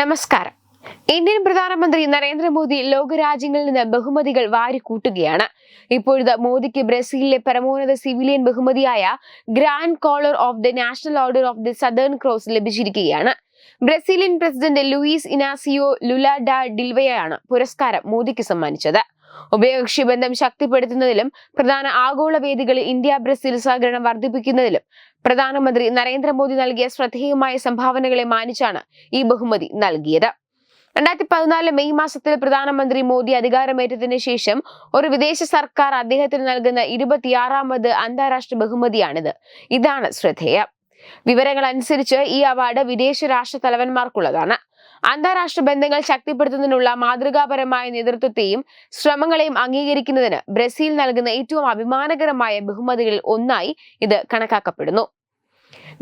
നമസ്കാരം. ഇന്ത്യൻ പ്രധാനമന്ത്രി നരേന്ദ്രമോദി ലോകരാജ്യങ്ങളിൽ നിന്ന് ബഹുമതികൾ വാരിക്കൂട്ടുകയാണ്. ഇപ്പോഴത്തെ മോദിക്ക് ബ്രസീലിലെ പരമോന്നത സിവിലിയൻ ബഹുമതിയായ grand collar of the national order of the southern cross ലഭിച്ചിരിക്കുകയാണ്. Brazilian president Luiz Inacio Lula ഡിൽവയാണ് പുരസ്കാരം മോദിക്ക് സമ്മാനിച്ചത്. ഉഭയകക്ഷി ബന്ധം ശക്തിപ്പെടുത്തുന്നതിലും പ്രധാന ആഗോള വേദികളിൽ ഇന്ത്യ ബ്രസീൽ സഹകരണം വർദ്ധിപ്പിക്കുന്നതിലും പ്രധാനമന്ത്രി നരേന്ദ്രമോദി നൽകിയ ശ്രദ്ധേയമായ സംഭാവനകളെ മാനിച്ചാണ് ഈ ബഹുമതി നൽകിയത്. രണ്ടായിരത്തി പതിനാല് മെയ് മാസത്തിൽ പ്രധാനമന്ത്രി മോദി അധികാരമേറ്റതിനു ശേഷം ഒരു വിദേശ സർക്കാർ അദ്ദേഹത്തിന് നൽകുന്ന ഇരുപത്തിയാറാമത് അന്താരാഷ്ട്ര ബഹുമതിയാണിത്. ഇതാണ് ശ്രദ്ധേയം. വിവരങ്ങൾ അനുസരിച്ച് ഈ അവാർഡ് വിദേശ രാഷ്ട്ര തലവന്മാർക്കുള്ളതാണ് അന്താരാഷ്ട്ര ബന്ധങ്ങൾ ശക്തിപ്പെടുത്തുന്നതിനുള്ള മാതൃകാപരമായ നേതൃത്വത്തെയും ശ്രമങ്ങളെയും അംഗീകരിക്കുന്നതിന് ബ്രസീൽ നൽകുന്ന ഏറ്റവും അഭിമാനകരമായ ബഹുമതികളിൽ ഒന്നായി ഇത് കണക്കാക്കപ്പെടുന്നു.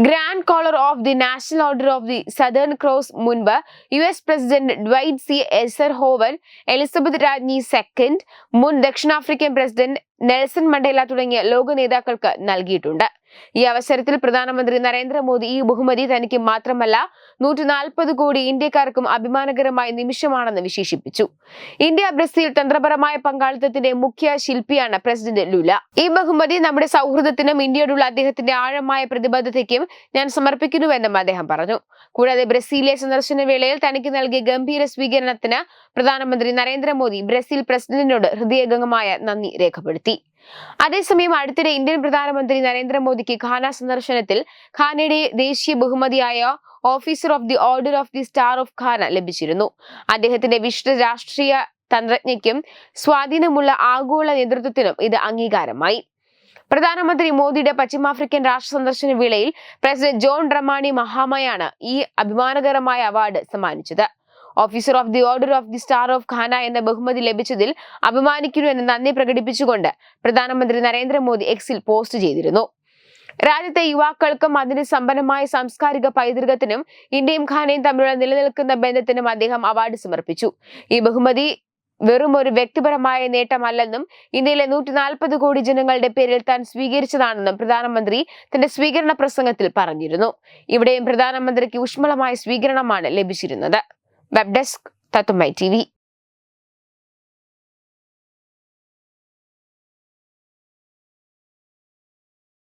Grand collar of the national order of the southern cross മുൻപ് U S president Dwight C എസർ ഹോവൻ എലിസബത്ത് രാജ്ഞി സെക്കൻഡ് മുൻ ദക്ഷിണാഫ്രിക്കൻ പ്രസിഡന്റ് നെൽസൺ മണ്ടേല തുടങ്ങിയ ലോക നേതാക്കൾക്ക് നൽകിയിട്ടുണ്ട്. ഈ അവസരത്തിൽ പ്രധാനമന്ത്രി നരേന്ദ്രമോദി ഈ ബഹുമതി തനിക്ക് മാത്രമല്ല നൂറ്റി നാൽപ്പത് കോടി ഇന്ത്യക്കാർക്കും അഭിമാനകരമായ നിമിഷമാണെന്ന് വിശേഷിപ്പിച്ചു. ഇന്ത്യ ബ്രസീൽ തന്ത്രപരമായ പങ്കാളിത്തത്തിന്റെ മുഖ്യ ശില്പിയാണ് പ്രസിഡന്റ് ലുല. ഈ ബഹുമതി നമ്മുടെ സൗഹൃദത്തിനും ഇന്ത്യയോടുള്ള അദ്ദേഹത്തിന്റെ ആഴമായ പ്രതിബദ്ധതയ്ക്കും ഞാൻ സമർപ്പിക്കുന്നുവെന്നും അദ്ദേഹം പറഞ്ഞു. കൂടാതെ ബ്രസീലിലെ സന്ദർശന വേളയിൽ തനിക്ക് നൽകിയ ഗംഭീര സ്വീകരണത്തിന് പ്രധാനമന്ത്രി നരേന്ദ്രമോദി ബ്രസീൽ പ്രസിഡന്റിനോട് ഹൃദയംഗമായ നന്ദി രേഖപ്പെടുത്തി. അതേസമയം അടുത്തിടെ ഇന്ത്യൻ പ്രധാനമന്ത്രി നരേന്ദ്രമോദിക്ക് ഖാന സന്ദർശനത്തിൽ ഖാനയുടെ ദേശീയ ബഹുമതിയായ officer of the order of the star of Ghana ലഭിച്ചിരുന്നു. അദ്ദേഹത്തിന്റെ വിശുദ്ധ രാഷ്ട്രീയ തന്ത്രജ്ഞയ്ക്കും സ്വാധീനമുള്ള ആഗോള നേതൃത്വത്തിനും ഇത് അംഗീകാരമായി. പ്രധാനമന്ത്രി മോദിയുടെ പശ്ചിമാഫ്രിക്കൻ രാഷ്ട്ര സന്ദർശന വേളയിൽ പ്രസിഡന്റ് ജോൺ ഡ്രമാണി മഹാമയാണ് ഈ അഭിമാനകരമായ അവാർഡ് സമ്മാനിച്ചത്. Officer of the order of the star of Ghana എന്ന ബഹുമതി ലഭിച്ചതിൽ അഭിമാനിക്കുന്നു എന്ന് നന്ദി പ്രകടിപ്പിച്ചുകൊണ്ട് പ്രധാനമന്ത്രി നരേന്ദ്രമോദി എക്സിൽ പോസ്റ്റ് ചെയ്തിരുന്നു. രാജ്യത്തെ യുവാക്കൾക്കും അതിന് സമ്പന്നമായ സാംസ്കാരിക പൈതൃകത്തിനും ഇന്ത്യയും ഖാനയും തമ്മിലുള്ള നിലനിൽക്കുന്ന ബന്ധത്തിനും അദ്ദേഹം അവാർഡ് സമർപ്പിച്ചു. ഈ ബഹുമതി വെറും ഒരു വ്യക്തിപരമായ നേട്ടമല്ലെന്നും ഇന്ത്യയിലെ നൂറ്റി നാൽപ്പത് കോടി ജനങ്ങളുടെ പേരിൽ താൻ സ്വീകരിച്ചതാണെന്നും പ്രധാനമന്ത്രി തന്റെ സ്വീകരണ പ്രസംഗത്തിൽ പറഞ്ഞിരുന്നു. ഇവിടെയും പ്രധാനമന്ത്രിക്ക് ഊഷ്മളമായ സ്വീകരണമാണ് ലഭിച്ചിരുന്നത്. Web desk Tatwamayi TV